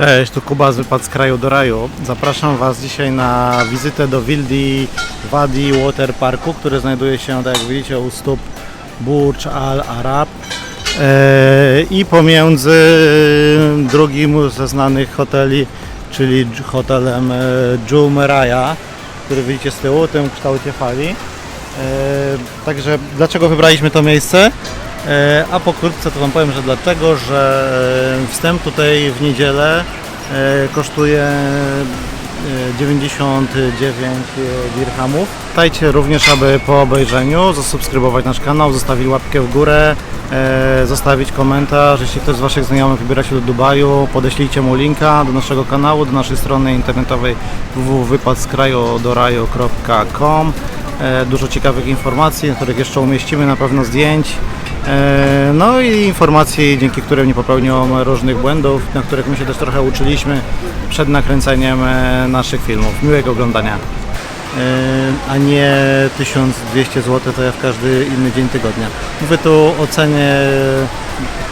Cześć, tu Kuba z Wypad z kraju do raju. Zapraszam Was dzisiaj na wizytę do Wildi Wadi Water Parku, który znajduje się, tak jak widzicie, u stóp Burj Al Arab e, i pomiędzy drugim ze znanych hoteli, czyli hotelem e, Jumeirah, który widzicie z tyłu, tym kształcie fali. E, Także dlaczego wybraliśmy to miejsce? E, A pokrótce to Wam powiem, że dlaczego, że e, wstęp tutaj w niedzielę e, kosztuje e, 99 dirhamów. Pamiętajcie również, aby po obejrzeniu zasubskrybować nasz kanał, zostawić łapkę w górę, zostawić komentarz. Jeśli ktoś z Waszych znajomych wybiera się do Dubaju, podeślijcie mu linka do naszego kanału, do naszej strony internetowej www.wypadskraju.com E, Dużo ciekawych informacji, których jeszcze umieścimy na pewno zdjęć. E, No i informacji, dzięki którym nie popełnią różnych błędów, na których my się też trochę uczyliśmy przed nakręceniem e, naszych filmów. Miłego oglądania. E, A nie 1200 zł to ja w każdy inny dzień tygodnia. Mówię tu o cenie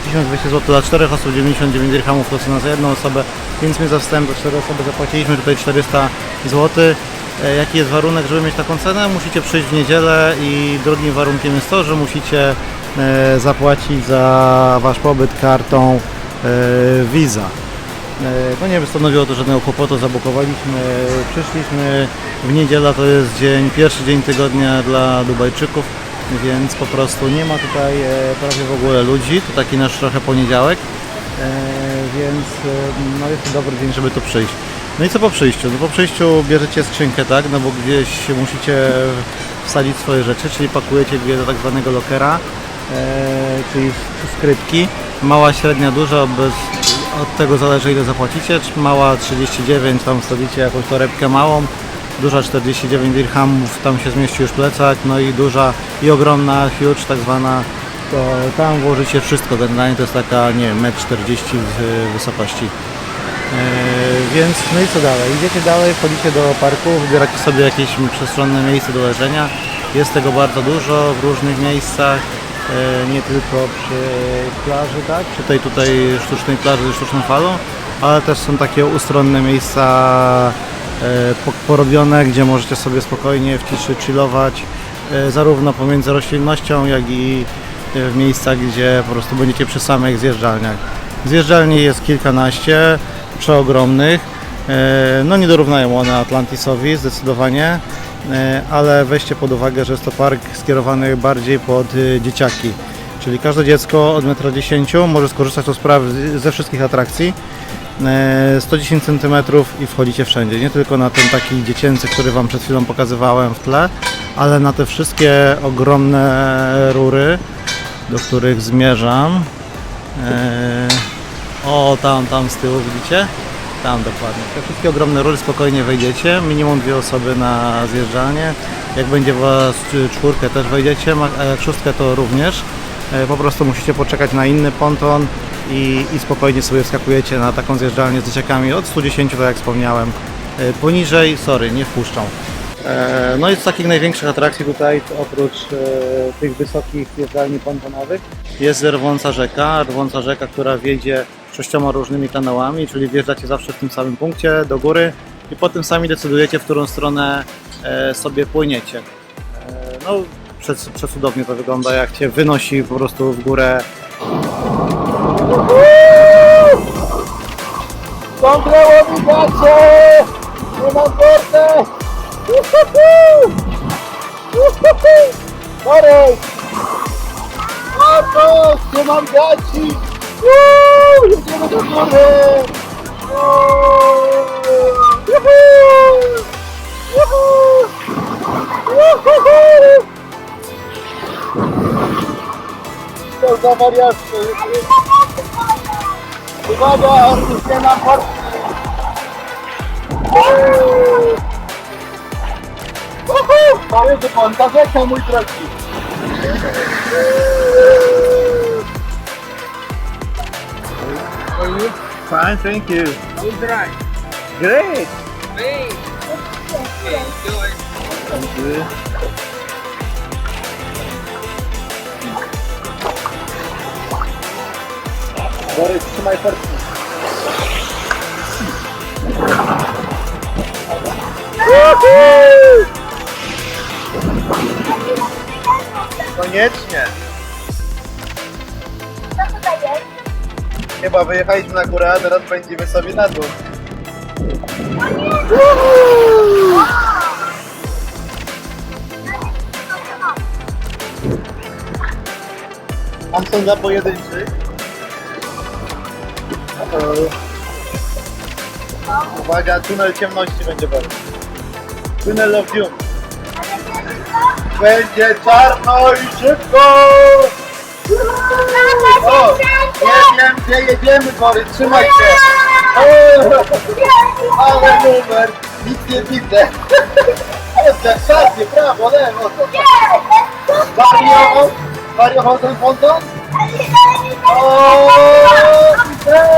1200 zł dla 4 osób, 99 dirhamów to cena za jedną osobę, więc my za wstęp do 4 osoby zapłaciliśmy tutaj 400 zł. E, Jaki jest warunek, żeby mieć taką cenę? Musicie przyjść w niedzielę i drugim warunkiem jest to, że musicie e, zapłacić za Wasz pobyt kartą e, Visa. No nie stanowiło to żadnego kłopotu, zabukowaliśmy, przyszliśmy w niedzielę, to jest dzień, pierwszy dzień tygodnia dla Dubajczyków, więc po prostu nie ma tutaj prawie w ogóle ludzi, to taki nasz trochę poniedziałek, więc no jest to dobry dzień, żeby tu przyjść. No i co po przyjściu? No po przyjściu bierzecie skrzynkę, tak, no bo gdzieś musicie wsadzić swoje rzeczy, czyli pakujecie dwie do tak zwanego lokera, e, czyli skrytki, mała, średnia, duża, bez, od tego zależy ile zapłacicie, mała 39, tam wsadzicie jakąś torebkę małą, duża 49 dirhamów, tam się zmieści już plecak, no i duża i ogromna, huge, tak zwana, to tam włożycie wszystko, generalnie to jest taka, nie wiem, 1,40 m z wysokości. E, więc no i co dalej? Idziecie dalej, wchodzicie do parku, wybieracie sobie jakieś przestronne miejsce do leżenia. Jest tego bardzo dużo w różnych miejscach, e, nie tylko przy plaży, tak? Przy tej tutaj sztucznej plaży ze sztuczną falą, ale też są takie ustronne miejsca e, po- porobione, gdzie możecie sobie spokojnie w ciszy chillować, e, zarówno pomiędzy roślinnością, jak i w miejscach, gdzie po prostu będziecie przy samych zjeżdżalniach. Zjeżdżalni jest kilkanaście, przeogromnych. E, No nie dorównają one Atlantisowi zdecydowanie, e, ale weźcie pod uwagę, że jest to park skierowany bardziej pod e, dzieciaki. Czyli każde dziecko od 1,10 m może skorzystać z sprawy ze wszystkich atrakcji. E, 110 cm i wchodzicie wszędzie. Nie tylko na ten taki dziecięcy, który Wam przed chwilą pokazywałem w tle, ale na te wszystkie ogromne rury, do których zmierzam. O, tam, tam z tyłu widzicie? Tam dokładnie. Te wszystkie ogromne rury spokojnie wejdziecie. Minimum dwie osoby na zjeżdżalnię. Jak będzie was czy- czwórkę też wejdziecie, a jak szóstkę to również. E, Po prostu musicie poczekać na inny ponton i, i spokojnie sobie wskakujecie na taką zjeżdżalnię z dzieciakami od 110, tak jak wspomniałem. E, Poniżej, sorry, nie wpuszczą. E, No i z takich największych atrakcji tutaj, oprócz tych wysokich zjeżdżalni pontonowych, jest rwąca rzeka. Rwąca rzeka, która wiedzie sześcioma różnymi kanałami, czyli wjeżdżacie zawsze w tym samym punkcie do góry i potem sami decydujecie, w którą stronę e, sobie płyniecie. E, No, przec- przecudownie to wygląda, jak cię wynosi po prostu w górę Ciągle łowigacie! Nie mam portę! Sorry! Marcos, nie mam gaci! Uuu, Jedziemy do góry! Uuu, juhu! Juhu! Juhu! To za wariatki! Uwaga, już nie mam portki! Uhu! Mamy wygląda rzeka, mój drogi! Fine, thank you. All dry. Great. Wait. Okay, enjoy. Thank you. Borys, trzymaj portfel. Koniecznie. Chyba wyjechaliśmy na górę, a teraz pędzimy sobie na dół. Tam są dla pojedynczych. Uwaga, tunel ciemności będzie bardzo. Tunel of Doom. Będzie czarno i szybko! O, gdzie jedziemy, Bory, trzymaj się! O, ale numer, nic nie widzę. Oddech, prawo, lewo. Wariował, wariował ten ponton? O, widzę.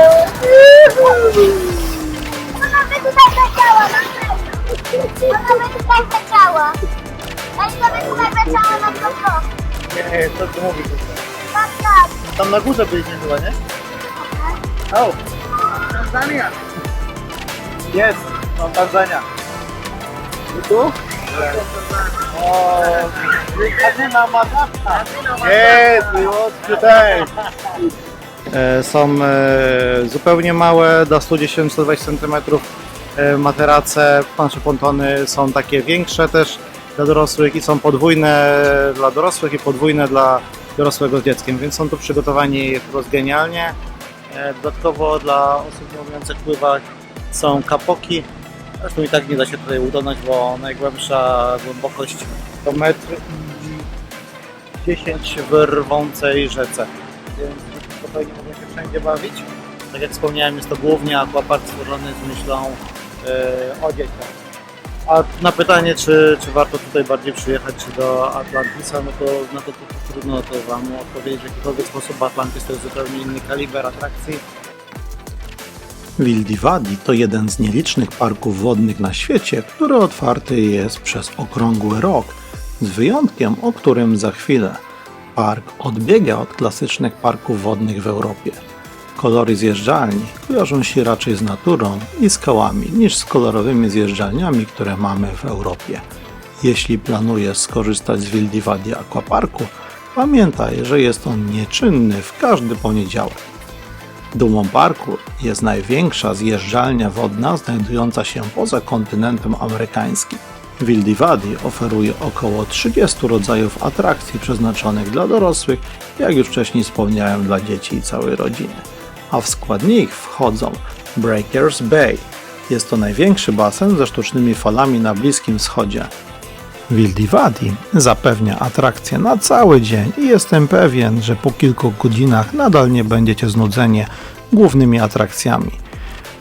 Ona by tutaj leciała, na pewno. Ona by tutaj leciała. Ona by tutaj leciała na pewno. Nie, co ty mówisz? Tak, tak. Tam na górze byliśmy chyba, nie? O, Tanzania. Jest, mam Tanzania. I tu? O, Kazyna Madagaskar. Jest, what's today? E, Są e, zupełnie małe, do 110-120 cm e, materace, nasze pontony są takie większe też dla dorosłych i są podwójne dla dorosłych i podwójne dla dorosłego z dzieckiem, więc są tu przygotowani po prostu genialnie. E, Dodatkowo dla osób nie pływać są kapoki, zresztą i tak nie da się tutaj utonąć, bo najgłębsza głębokość to metr i 10 w rwącej rzece więc spokojnie mogą się wszędzie bawić. Tak jak wspomniałem, jest to głównie aquapark stworzony z myślą e, o dzieciach. A na pytanie, czy, czy warto tutaj bardziej przyjechać, czy do Atlantisa, no to na to, to trudno to Wam odpowiedzieć w jakikolwiek sposób, Atlantis to jest zupełnie inny kaliber atrakcji. Wildivadi to jeden z nielicznych parków wodnych na świecie, który otwarty jest przez okrągły rok, z wyjątkiem, o którym za chwilę. Park odbiega od klasycznych parków wodnych w Europie. Kolory zjeżdżalni kojarzą się raczej z naturą i skałami niż z kolorowymi zjeżdżalniami, które mamy w Europie. Jeśli planujesz skorzystać z Wildivadi Aquaparku, pamiętaj, że jest on nieczynny w każdy poniedziałek. Dumą parku jest największa zjeżdżalnia wodna znajdująca się poza kontynentem amerykańskim. Wildivadi oferuje około 30 rodzajów atrakcji przeznaczonych dla dorosłych, jak już wcześniej wspomniałem, dla dzieci i całej rodziny. A w skład nich wchodzą Breakers Bay. Jest to największy basen ze sztucznymi falami na Bliskim Wschodzie. Wildivadi zapewnia atrakcje na cały dzień i jestem pewien, że po kilku godzinach nadal nie będziecie znudzeni głównymi atrakcjami.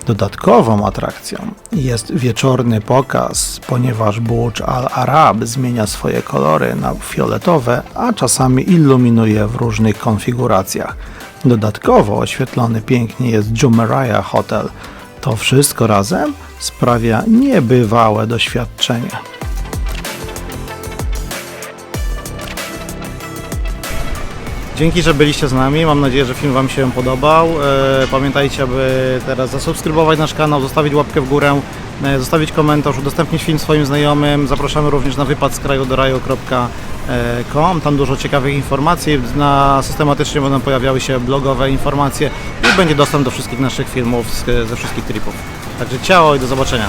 Dodatkową atrakcją jest wieczorny pokaz, ponieważ Burj Al Arab zmienia swoje kolory na fioletowe, a czasami iluminuje w różnych konfiguracjach. Dodatkowo oświetlony pięknie jest Jumeirah Hotel. To wszystko razem sprawia niebywałe doświadczenie. Dzięki, że byliście z nami. Mam nadzieję, że film Wam się podobał. E, Pamiętajcie, aby teraz zasubskrybować nasz kanał, zostawić łapkę w górę, e, zostawić komentarz, udostępnić film swoim znajomym. Zapraszamy również na wypad z kraju do raju.com. Tam dużo ciekawych informacji. Na systematycznie będą pojawiały się blogowe informacje i będzie dostęp do wszystkich naszych filmów ze wszystkich tripów. Także ciao i do zobaczenia.